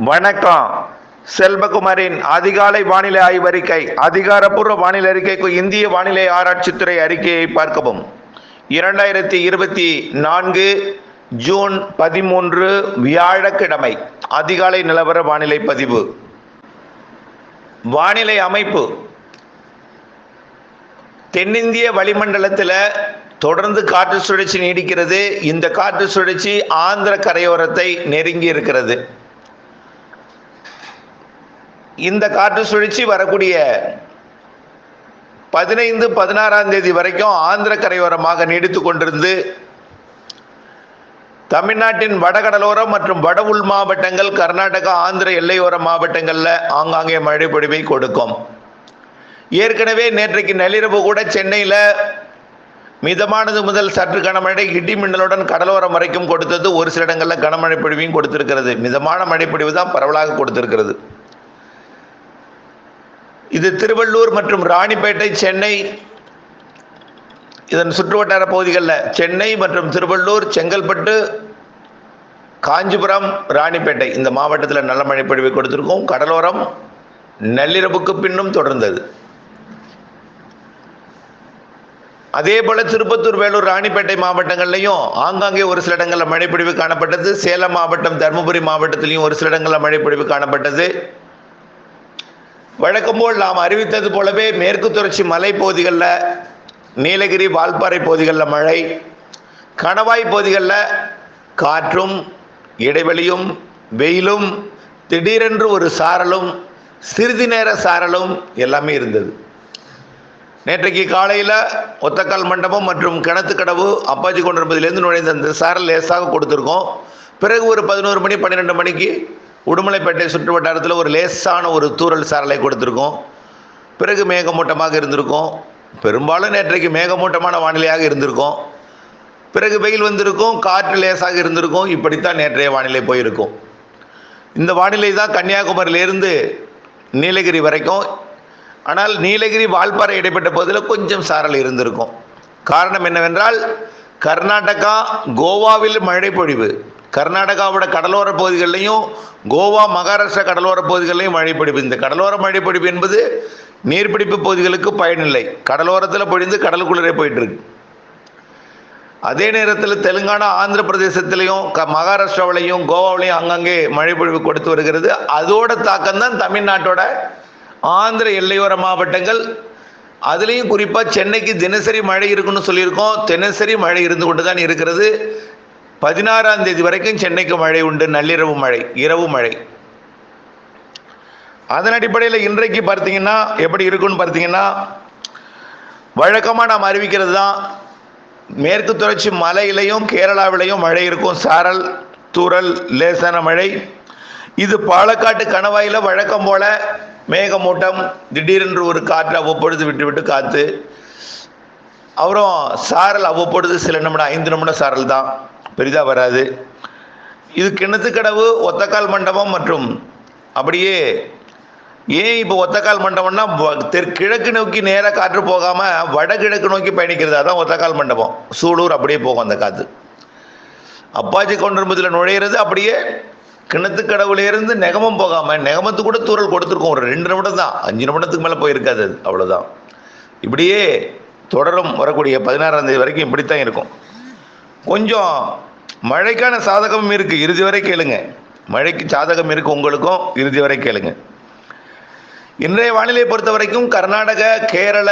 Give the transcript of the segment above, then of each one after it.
வணக்கம். செல்வகுமாரின் அதிகாலை வானிலை ஆய்வறிக்கை அதிகாரப்பூர்வ வானிலை அறிக்கைக்கு இந்திய வானிலை ஆராய்ச்சித்துறை அறிக்கையை பார்க்கவும். இரண்டாயிரத்தி இருபத்தி நான்கு ஜூன் பதிமூன்று வியாழக்கிழமை அதிகாலை நிலவர வானிலை பதிவு. வானிலை அமைப்பு. தென்னிந்திய வளிமண்டலத்தில் தொடர்ந்து காற்று சுழற்சி நீடிக்கிறது. இந்த காற்று சுழற்சி ஆந்திர கரையோரத்தை நெருங்கி இருக்கிறது இந்த காற்று சுழற்சி வரக்கூடிய பதினைந்து பதினாறாம் தேதி வரைக்கும் ஆந்திர கரையோரமாக நீடித்து கொண்டிருந்து தமிழ்நாட்டின் வடகடலோரம் மற்றும் வட உள் மாவட்டங்கள் கர்நாடகா ஆந்திர எல்லையோர மாவட்டங்களில் ஆங்காங்கே மழை பொழிவை கொடுக்கும். ஏற்கனவே நேற்றைக்கு நள்ளிரவு கூட சென்னையில் மிதமானது முதல் சற்று கனமழை இடி மின்னலுடன் கடலோரம் வரைக்கும் கொடுத்தது. ஒரு சில இடங்களில் கனமழை பொழிவையும் கொடுத்திருக்கிறது. மிதமான மழைப்பொழிவு தான் பரவலாக கொடுத்திருக்கிறது. இது திருவள்ளூர் மற்றும் ராணிப்பேட்டை சென்னை. இதன் சுற்றுவட்டார பகுதிகளில் சென்னை மற்றும் திருவள்ளூர் செங்கல்பட்டு காஞ்சிபுரம் ராணிப்பேட்டை இந்த மாவட்டத்தில் நல்ல மழை பொழிவை கொடுத்திருக்கோம். கடலோரம் நள்ளிரவுக்கு பின்னும் தொடர்ந்தது. அதே போல திருப்பத்தூர் வேலூர் ராணிப்பேட்டை மாவட்டங்கள்லையும் ஆங்காங்கே ஒரு சில இடங்களில் மழைப்பொழிவு காணப்பட்டது. சேலம் மாவட்டம் தருமபுரி மாவட்டத்திலையும் ஒரு சில இடங்களில் மழைப்பொழிவு காணப்பட்டது. வழக்கம்போல் நாம் அறிவித்தது போலவே மேற்கு தொடர்ச்சி மலை பகுதிகளில் நீலகிரி வால்பாறை பகுதிகளில் மழை கணவாய் பகுதிகளில் காற்றும் இடைவெளியும் வெயிலும் திடீரென்று ஒரு சாரலும் சிறிது நேர சாரலும் எல்லாமே இருந்தது. நேற்றைக்கு காலையில் ஒத்தக்கால் மண்டபம் மற்றும் கிணத்துக்கடவு அப்பாச்சி கொண்டிருப்பதிலேருந்து நுழைந்த அந்த சாரல் லேசாக கொடுத்துருக்கோம். பிறகு ஒரு பதினோரு மணி பன்னிரெண்டு மணிக்கு உடுமலைப்பேட்டை சுற்று வட்டாரத்தில் ஒரு லேசான ஒரு தூறல் சாரலை கொடுத்துருக்கோம். பிறகு மேகமூட்டமாக இருந்திருக்கும். பெரும்பாலும் நேற்றைக்கு மேகமூட்டமான வானிலையாக இருந்திருக்கும். பிறகு வெயில் வந்திருக்கும் காற்று லேசாக இருந்திருக்கும். இப்படித்தான் நேற்றைய வானிலை போயிருக்கும். இந்த வானிலை தான் கன்னியாகுமரியிலிருந்து நீலகிரி வரைக்கும். ஆனால் நீலகிரி வால்பாறை இடைப்பட்ட பகுதியில் கொஞ்சம் சாரல் இருந்திருக்கும். காரணம் என்னவென்றால் கர்நாடகா கோவாவில் மழை பொழிவு கர்நாடகாவோட கடலோர பகுதிகளிலையும் கோவா மகாராஷ்டிரா கடலோர பகுதிகளிலையும் மழை இந்த கடலோர மழை பொழிவு என்பது நீர்பிடிப்பு பகுதிகளுக்கு பயனில்லை. கடலோரத்தில் பொழிந்து கடலுக்குள்ளே போயிட்டு இருக்கு அதே நேரத்தில் தெலுங்கானா ஆந்திர பிரதேசத்திலையும் க மகாராஷ்டிராவிலையும் கோவாவிலையும் அங்கங்கே மழை பொழிவு கொடுத்து வருகிறது. அதோட தாக்கம் தான் தமிழ்நாட்டோட ஆந்திர எல்லையோர மாவட்டங்கள். அதுலேயும் குறிப்பாக சென்னைக்கு தினசரி மழை இருக்குன்னு சொல்லியிருக்கோம். தினசரி மழை இருந்து கொண்டு தான் இருக்கிறது. பதினாறாம் தேதி வரைக்கும் சென்னைக்கு மழை உண்டு நள்ளிரவு மழை இரவு மழை. அதன் அடிப்படையில் இன்றைக்கு பார்த்தீங்கன்னா எப்படி இருக்குன்னு பார்த்தீங்கன்னா வழக்கமாக நாம் அறிவிக்கிறது தான் மேற்கு தொடர்ச்சி மலையிலையும் கேரளாவிலையும் மழை இருக்கும். சாரல் தூறல் லேசான மழை. இது பாலக்காட்டு கணவாயில் வழக்கம் போல மேகமூட்டம் திடீரென்று ஒரு காற்று அவ்வப்பொழுது விட்டு விட்டு காற்று அப்புறம் சாரல் அவ்வப்பொழுது சில நிமிடம் ஐந்து நிமிடம் சாரல் தான். பெரிதாக வராது. இது கிணத்துக்கடவு ஒத்தக்கால் மண்டபம் மற்றும் அப்படியே ஏன் இப்போ ஒத்தக்கால் மண்டபம்னா வ- தெற்கிழக்கு நோக்கி நேராக காற்று போகாமல் வடகிழக்கு நோக்கி பயணிக்கிறது அதான் ஒத்தக்கால் மண்டபம். சூலூர் அப்படியே போகும் அந்த காற்று அப்பாச்சி கொண்டிருப்பதில் நுழையிறது அப்படியே கிணத்துக்கடவுலேருந்து நெகமம் போகாமல் நெகமத்து கூட தூரல் கொடுத்துருக்கோம் ஒரு ரெண்டு நிமிடம் தான். அஞ்சு நிமிடத்துக்கு மேலே போயிருக்காது அது அவ்வளோதான் இப்படியே தொடரும் வரக்கூடிய பதினாறாம் தேதி வரைக்கும் இப்படித்தான் இருக்கும். கொஞ்சம் மழைக்கான சாதகமும் இருக்குது இறுதி வரை கேளுங்க. மழைக்கு சாதகம் இருக்குது உங்களுக்கும். இறுதி வரை கேளுங்க. இன்றைய வானிலை பொறுத்த வரைக்கும் கர்நாடக கேரள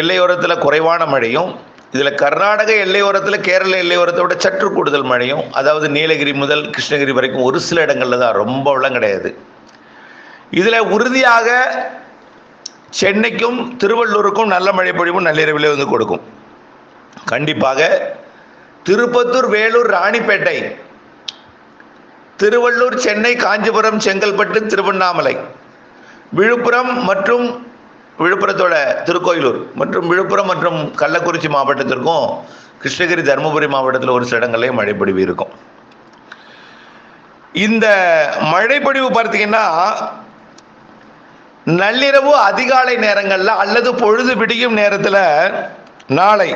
எல்லையோரத்தில் குறைவான மழையும் இதில் கர்நாடக எல்லையோரத்தில் கேரள எல்லையோரத்தை விட சற்று கூடுதல் மழையும் அதாவது நீலகிரி முதல் கிருஷ்ணகிரி வரைக்கும் ஒரு சில இடங்களில் தான் ரொம்பலாம் கிடையாது. இதில் உறுதியாக சென்னைக்கும் திருவள்ளூருக்கும் நல்ல மழை பொழிவும் நள்ளிரவிலே வந்து கொடுக்கும். கண்டிப்பாக திருப்பத்தூர் வேலூர் ராணிப்பேட்டை. திருவள்ளூர் சென்னை காஞ்சிபுரம் செங்கல்பட்டு திருவண்ணாமலை. விழுப்புரம் மற்றும் விழுப்புரத்தோட திருக்கோயிலூர் மற்றும் விழுப்புரம் மற்றும் கள்ளக்குறிச்சி மாவட்டத்திற்கும் கிருஷ்ணகிரி தருமபுரி மாவட்டத்தில் ஒரு சில இடங்கள்லையும் மழைப்பொழிவு இருக்கும். இந்த மழைப்பொழிவு பார்த்தீங்கன்னா நள்ளிரவு அதிகாலை நேரங்களில் அல்லது பொழுது பிடிக்கும் நேரத்தில் நாளை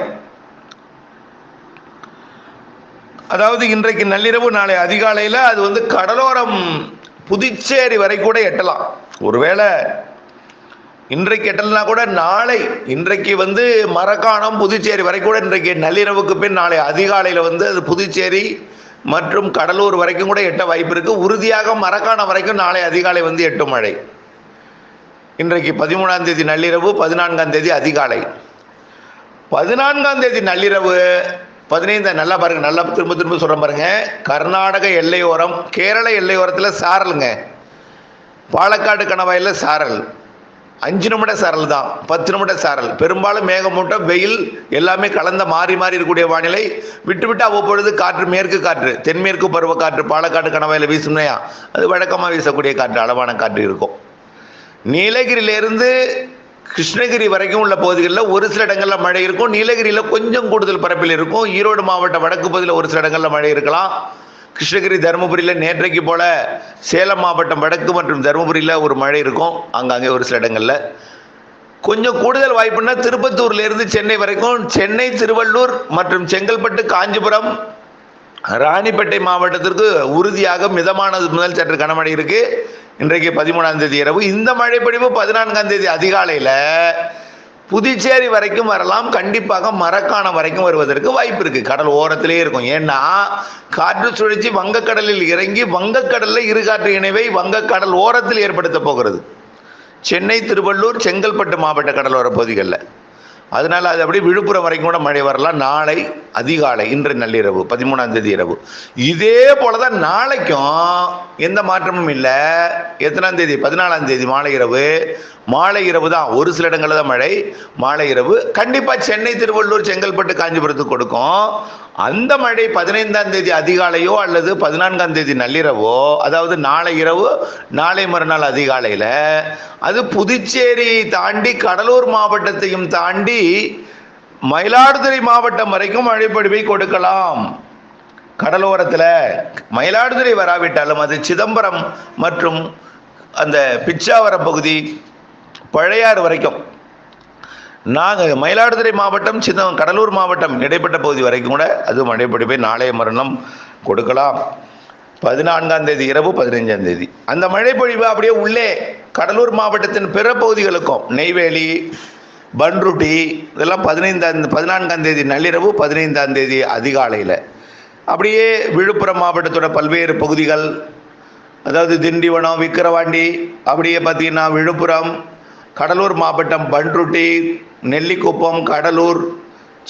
அதாவது இன்றைக்கு நள்ளிரவு நாளை அதிகாலையில் அது வந்து கடலோரம் புதுச்சேரி வரை கூட எட்டலாம். ஒருவேளை இன்றைக்கு எட்டலனா கூட நாளை இன்றைக்கு வந்து மரக்காணம் புதுச்சேரி வரை கூட இன்றைக்கு நள்ளிரவுக்கு பின் நாளை அதிகாலையில் வந்து அது புதுச்சேரி மற்றும் கடலூர் வரைக்கும் கூட எட்ட வாய்ப்பு இருக்கு. உறுதியாக மரக்காணம் வரைக்கும் நாளை அதிகாலை வந்து எட்டும் மழை. இன்றைக்கு பதிமூணாம் தேதி நள்ளிரவு பதினான்காம் தேதி அதிகாலை. பதினான்காம் தேதி நள்ளிரவு பதினைந்து நல்லா பாருங்க நல்லா திரும்ப திரும்ப சொல்ற பாருங்க. கர்நாடக எல்லையோரம் கேரள எல்லையோரத்தில் சாரலுங்க. பாலக்காடு கணவாயில் சாரல். அஞ்சு நிமிட சாரல் தான் பத்து நிமிட சாரல். பெரும்பாலும் மேகமூட்டம் வெயில் எல்லாமே கலந்த மாறி மாறி இருக்கக்கூடிய வானிலை. விட்டு விட்டு அவ்வப்பொழுது காற்று மேற்கு காற்று தென்மேற்கு பருவ காற்று பாலக்காடு கணவாயில் வீசும்னையா? அது வழக்கமாக வீசக்கூடிய காற்று அளவான காற்று இருக்கும். நீலகிரியிலிருந்து கிருஷ்ணகிரி வரைக்கும் உள்ள பகுதிகளில் ஒரு சில இடங்களில் மழை இருக்கும். நீலகிரியில் கொஞ்சம் கூடுதல் பரப்பில் இருக்கும். ஈரோடு மாவட்ட வடக்கு பகுதியில் ஒரு சில இடங்களில் மழை இருக்கலாம். கிருஷ்ணகிரி தருமபுரியில் நேற்றைக்கு போல சேலம் மாவட்டம் வடக்கு மற்றும் தருமபுரியில் ஒரு மழை இருக்கும். அங்கங்கே ஒரு சில இடங்களில். கொஞ்சம் கூடுதல் வாய்ப்புன்னா திருப்பத்தூர்லேருந்து சென்னை வரைக்கும் சென்னை திருவள்ளூர் மற்றும் செங்கல்பட்டு காஞ்சிபுரம் ராணிப்பேட்டை மாவட்டத்திற்கு உறுதியாக மிதமானது முதல் சற்று கனமழை இருக்குது இன்றைக்கு பதிமூணாம் தேதி இரவு. இந்த மழை பொழிவு பதினான்காம் தேதி அதிகாலையில் புதுச்சேரி வரைக்கும் வரலாம். கண்டிப்பாக மரக்காணம் வரைக்கும் வருவதற்கு வாய்ப்பு இருக்கு. கடல் ஓரத்திலே இருக்கும். ஏன்னா காற்று சுழற்சி வங்கக்கடலில் இறங்கி வங்கக்கடலில் இருகாற்று இணைவை வங்கக்கடல் ஓரத்தில் ஏற்படுத்த போகிறது. சென்னை திருவள்ளூர் செங்கல்பட்டு மாவட்ட கடலோர பகுதிகளில். அதனால் அது அப்படியே விழுப்புரம் வரைக்கும் கூட மழை வரலாம். நாளை அதிகாலை இன்று நள்ளிரவு பதிமூணாம் தேதி இரவு. இதே போல தான் நாளைக்கும் எந்த மாற்றமும் இல்லை. எத்தனாம் தேதி? பதினாலாம் தேதி மாலை இரவு. மாலை இரவு தான் ஒரு சில இடங்களில் தான் மழை. மாலை இரவு கண்டிப்பாக சென்னை திருவள்ளூர் செங்கல்பட்டு காஞ்சிபுரத்துக்கு கொடுக்கும். அந்த மழை பதினைந்தாம் தேதி அதிகாலையோ அல்லது பதினான்காம் தேதி நள்ளிரவோ அதாவது நாளை இரவு நாளை மறுநாள் அதிகாலையில் அது புதுச்சேரி தாண்டி கடலூர் மாவட்டத்தையும் தாண்டி மயிலாடுதுறை மாவட்டம் வரைக்கும் மழைப்பொழிவை கொடுக்கலாம். கடலோரத்தில் மயிலாடுதுறை வராவிட்டாலும் அது சிதம்பரம் மற்றும் அந்த பிச்சாவரம் பகுதி பழையாறு வரைக்கும் நாங்கள் மயிலாடுதுறை மாவட்டம் சின்ன கடலூர் மாவட்டம் இடைப்பட்ட பகுதி வரைக்கும் கூட அது மழைப்பொழிவை நாளைய மரணம் கொடுக்கலாம். பதினான்காம் தேதி இரவு பதினைஞ்சாம் தேதி. அந்த மழைப்பொழிவு அப்படியே உள்ளே கடலூர் மாவட்டத்தின் பிற பகுதிகளுக்கும் நெய்வேலி பன்ருட்டி இதெல்லாம் பதினைந்தாம் பதினான்காம் தேதி நள்ளிரவு பதினைந்தாம் தேதி அதிகாலையில். அப்படியே விழுப்புரம் மாவட்டத்தோட பல்வேறு பகுதிகள் அதாவது திண்டிவனம் விக்கிரவாண்டி அப்படியே பார்த்தீங்கன்னா விழுப்புரம் கடலூர் மாவட்டம் பன்ருட்டி நெல்லிக்குப்பம் கடலூர்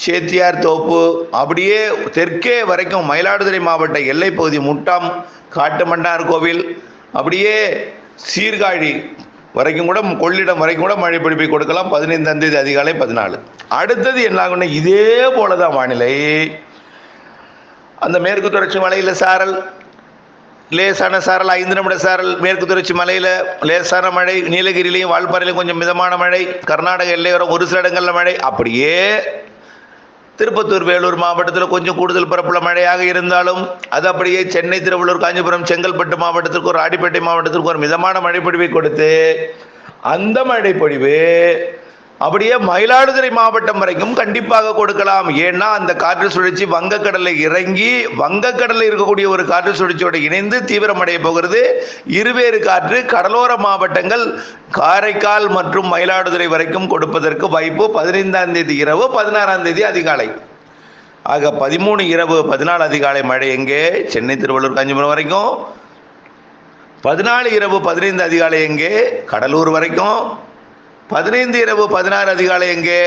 சேத்தியார் தோப்பு அப்படியே தெற்கே வரைக்கும் மயிலாடுதுறை மாவட்ட எல்லைப்பகுதி முட்டம் காட்டுமன்னார் கோவில் அப்படியே சீர்காழி வரைக்கும் கூட கொள்ளிடம் வரைக்கும் கூட மழை பிடிப்பை கொடுக்கலாம். பதினைந்தாம் தேதி அதிகாலை பதினாலு. அடுத்தது என்ன ஆகும்னா இதே போல தான் வானிலை. அந்த மேற்கு தொடர்ச்சி மலையில் சாரல் லேசான சாரல் ஐந்து நிமிட சாரல் மேற்கு தொடர்ச்சி மலையில் லேசான மழை நீலகிரிலையும் வால்பாறையிலையும் கொஞ்சம் மிதமான மழை கர்நாடக எல்லையோரம் ஒரு சில இடங்களில் மழை. அப்படியே திருப்பத்தூர் வேலூர் மாவட்டத்தில் கொஞ்சம் கூடுதல் பரப்புல மழையாக இருந்தாலும் அது அப்படியே சென்னை திருவள்ளூர் காஞ்சிபுரம் செங்கல்பட்டு மாவட்டத்திற்கு ஒரு ஆடிப்பேட்டை மாவட்டத்திற்கு ஒரு மிதமான மழைப்பொழிவை கொடுத்து அந்த மழைப்பொழிவு அப்படியே மயிலாடுதுறை மாவட்டம் வரைக்கும் கண்டிப்பாக கொடுக்கலாம். ஏன்னா அந்த காற்று சுழற்சி வங்கக்கடலில் இறங்கி வங்கக்கடலில் இருக்கக்கூடிய ஒரு காற்று சுழற்சியோடு இணைந்து தீவிரமடைய போகிறது. இருவேறு காற்று கடலோர மாவட்டங்கள் காரைக்கால் மற்றும் மயிலாடுதுறை வரைக்கும் கொடுப்பதற்கு வாய்ப்பு பதினைந்தாம் தேதி இரவு பதினாறாம் தேதி அதிகாலை. ஆக பதிமூணு இரவு பதினாலு அதிகாலை மழை எங்கே? சென்னை திருவள்ளூர் காஞ்சிபுரம் வரைக்கும். பதினாலு இரவு பதினைந்து அதிகாலை எங்கே? கடலூர் வரைக்கும். பதினைந்து இரவு பதினாறு அதிகாலை எங்கே?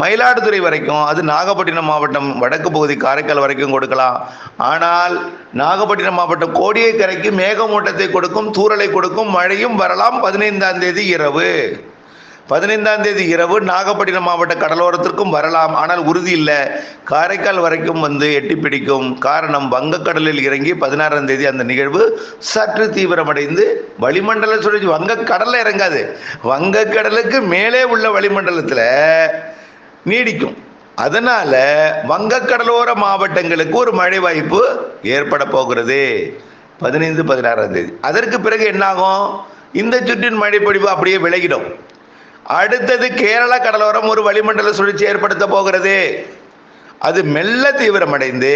மயிலாடுதுறை வரைக்கும். அது நாகப்பட்டினம் மாவட்டம் வடக்கு பகுதி காரைக்கால் வரைக்கும் கொடுக்கலாம். ஆனால் நாகப்பட்டினம் மாவட்டம் கோடியக்கரைக்கு மேகமூட்டத்தை கொடுக்கும் தூரலை கொடுக்கும் மழையும் வரலாம் பதினைந்தாம் தேதி இரவு. பதினைந்தாம் தேதி இரவு நாகப்பட்டினம் மாவட்ட கடலோரத்திற்கும் வரலாம். ஆனால் உறுதி இல்லை. காரைக்கால் வரைக்கும் வந்து எட்டி பிடிக்கும். காரணம் வங்கக்கடலில் இறங்கி பதினாறாம் தேதி அந்த நிகழ்வு சற்று தீவிரமடைந்து வளிமண்டல சுழற்சி. வங்கக்கடலில் இறங்காது. வங்கக்கடலுக்கு மேலே உள்ள வளிமண்டலத்தில் நீடிக்கும். அதனால வங்கக்கடலோர மாவட்டங்களுக்கு ஒரு மழை வாய்ப்பு ஏற்பட போகிறது. பதினைந்து பதினாறாம் தேதி. அதற்கு பிறகு என்னாகும்? இந்த சுற்றின் மழைப்பொழிவு அப்படியே விலகிடும். அடுத்தது கேரள கடலோரம் ஒரு வளிமண்டல சுழற்சி ஏற்படுத்த போகிறது. அது மெல்ல தீவிரமடைந்து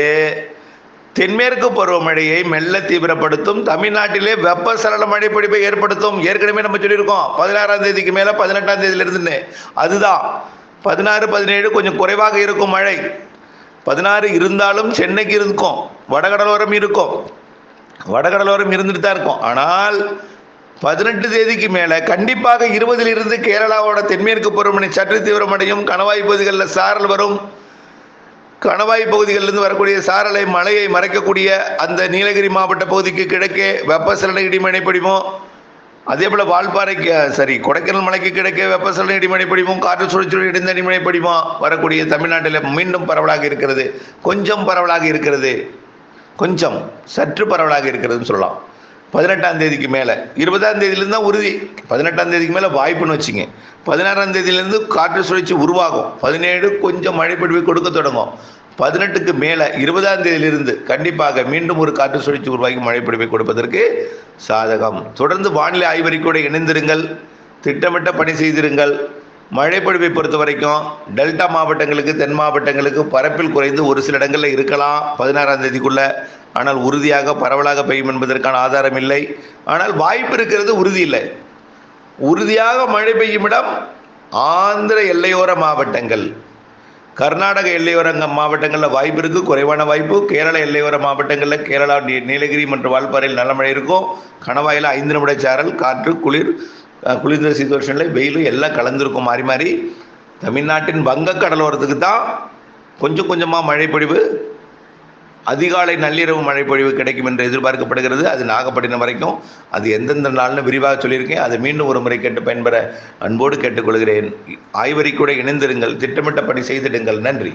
தென்மேற்கு பருவமழையை மெல்ல தீவிரப்படுத்தும் தமிழ்நாட்டிலே வெப்பசலன மழை பொழிவை ஏற்படுத்தும். ஏற்கனவே நம்ம சொல்லியிருக்கோம் பதினாறாம் தேதிக்கு மேல பதினெட்டாம் தேதியில இருந்துன்னு அதுதான். பதினாறு பதினேழு கொஞ்சம் குறைவாக இருக்கும் மழை. பதினாறு இருந்தாலும் சென்னைக்கு இருக்கும் வடகடலோரம் இருக்கும். வடகடலோரம் இருந்துட்டு தான் இருக்கும். ஆனால் பதினெட்டு தேதிக்கு மேலே கண்டிப்பாக இருபதிலிருந்து கேரளாவோட தென்மேற்கு பருவமழை சற்று தீவிரமடையும். கணவாய் பகுதிகளில் சாரல் வரும். கணவாய் பகுதிகளிலிருந்து வரக்கூடிய சாரலை மழையை மறைக்கக்கூடிய அந்த நீலகிரி மாவட்ட பகுதிக்கு கிழக்கே வெப்பசலன இடிமனை பிடிமோ அதே போல வால்பாறைக்கு சரி கொடைக்கானல் மலைக்கு கிழக்கே வெப்பசலன இடிமனை பிடிமும் காற்று சுழற்சி இடிந்த இடிமனை பிடிமா வரக்கூடிய தமிழ்நாட்டில் மீண்டும் பரவலாக இருக்கிறது. கொஞ்சம் பரவலாக இருக்கிறது. கொஞ்சம் சற்று பரவலாக இருக்கிறதுன்னு சொல்லலாம். பதினெட்டாம் தேதிக்கு மேலே. இருபதாம் தேதியிலேருந்து தான் உறுதி. பதினெட்டாம் தேதிக்கு மேலே வாய்ப்புன்னு வச்சுங்க. பதினாறாம் தேதியிலேருந்து காற்று சுழற்சி உருவாகும். பதினேழு கொஞ்சம் மழைப்பொழிவை கொடுக்க தொடங்கும். பதினெட்டுக்கு மேலே இருபதாம் தேதியிலிருந்து கண்டிப்பாக மீண்டும் ஒரு காற்று சுழற்சி உருவாகி மழைப்பொழிவை கொடுப்பதற்கு சாதகம். தொடர்ந்து வானிலை ஆய்வறிக்கையோடு இணைந்திருங்கள். திட்டமிட்ட பணி செய்திருங்கள். மழைப்பொழிவை பொறுத்த வரைக்கும் டெல்டா மாவட்டங்களுக்கு தென் மாவட்டங்களுக்கு பரப்பில் குறைந்து ஒரு சில இடங்களில் இருக்கலாம். பதினாறாம் தேதிக்குள்ளே ஆனால் உறுதியாக பரவலாக பெய்யும் என்பதற்கான ஆதாரம் இல்லை. ஆனால் வாய்ப்பு இருக்கிறது உறுதி இல்லை. உறுதியாக மழை பெய்யும் இடம் ஆந்திர எல்லையோர மாவட்டங்கள். கர்நாடக எல்லையோர மாவட்டங்களில் வாய்ப்பு இருக்குது குறைவான வாய்ப்பு. கேரள எல்லையோர மாவட்டங்களில் கேரளா நீ- நீலகிரி மற்றும் வால்பாறையில் நல்ல மழை இருக்கும். கணவாயில் ஐந்து நிமிட சாரல் காற்று குளிர் குளிர்ந்த சீதோஷனிலை வெயில் எல்லாம் கலந்துருக்கும் மாறி மாறி. தமிழ்நாட்டின் வங்க கடலோரத்துக்கு தான் கொஞ்சம் கொஞ்சமாக மழைப்பொழிவு. அதிகாலை நள்ளிரவு மழைப்பொழிவு கிடைக்கும் என்று எதிர்பார்க்கப்படுகிறது. அது நாகப்பட்டினம் வரைக்கும். அது எந்தெந்த நாள்னு விரிவாக சொல்லியிருக்கேன். அதை மீண்டும் ஒரு முறை கேட்டு பயன்பெற அன்போடு கேட்டுக்கொள்கிறேன். ஆய்வறிக்கூட இணைந்திருங்கள். திட்டமிட்ட பணி செய்திடுங்கள். நன்றி.